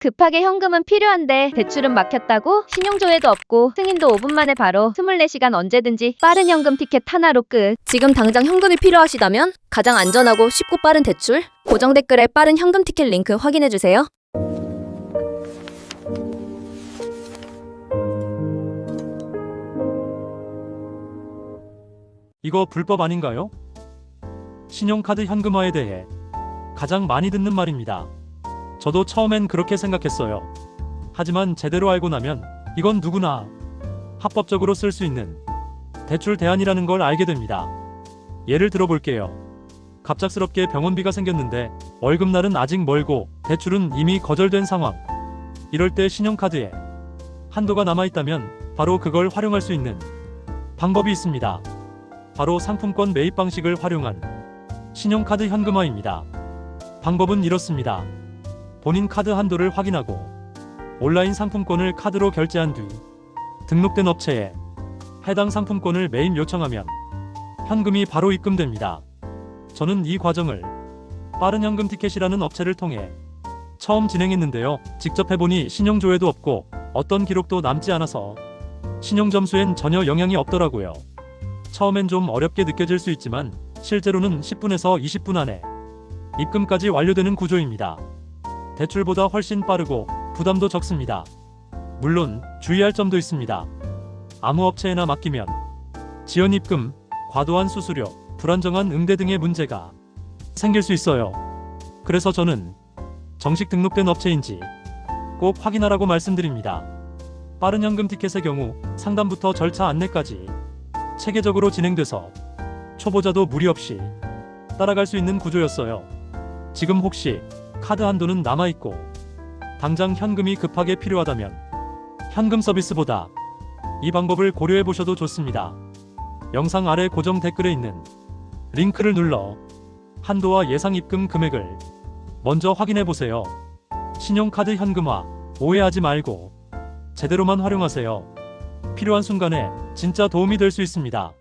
급하게 현금은 필요한데 대출은 막혔다고? 신용조회도 없고 승인도 5분 만에 바로 24시간 언제든지 빠른 현금 티켓 하나로 끝. 지금 당장 현금이 필요하시다면 가장 안전하고 쉽고 빠른 대출 고정 댓글에 빠른 현금 티켓 링크 확인해 주세요. 이거 불법 아닌가요? 신용카드 현금화에 대해 가장 많이 듣는 말입니다. 저도 처음엔 그렇게 생각했어요. 하지만 제대로 알고 나면 이건 누구나 합법적으로 쓸 수 있는 대출 대안이라는 걸 알게 됩니다. 예를 들어 볼게요. 갑작스럽게 병원비가 생겼는데 월급날은 아직 멀고 대출은 이미 거절된 상황. 이럴 때 신용카드에 한도가 남아있다면 바로 그걸 활용할 수 있는 방법이 있습니다. 바로 상품권 매입 방식을 활용한 신용카드 현금화입니다. 방법은 이렇습니다. 본인 카드 한도를 확인하고 온라인 상품권을 카드로 결제한 뒤 등록된 업체에 해당 상품권을 매입 요청하면 현금이 바로 입금됩니다. 저는 이 과정을 빠른 현금 티켓이라는 업체를 통해 처음 진행했는데요. 직접 해보니 신용조회도 없고 어떤 기록도 남지 않아서 신용점수엔 전혀 영향이 없더라고요. 처음엔 좀 어렵게 느껴질 수 있지만 실제로는 10분에서 20분 안에 입금까지 완료되는 구조입니다. 대출보다 훨씬 빠르고 부담도 적습니다. 물론 주의할 점도 있습니다. 아무 업체에나 맡기면 지연 입금, 과도한 수수료, 불안정한 응대 등의 문제가 생길 수 있어요. 그래서 저는 정식 등록된 업체인지 꼭 확인하라고 말씀드립니다. 빠른 현금 티켓의 경우 상담부터 절차 안내까지 체계적으로 진행돼서 초보자도 무리 없이 따라갈 수 있는 구조였어요. 지금 혹시 카드 한도는 남아있고 당장 현금이 급하게 필요하다면 현금 서비스보다 이 방법을 고려해 보셔도 좋습니다. 영상 아래 고정 댓글에 있는 링크를 눌러 한도와 예상 입금 금액을 먼저 확인해 보세요. 신용카드 현금화 오해하지 말고 제대로만 활용하세요. 필요한 순간에 진짜 도움이 될 수 있습니다.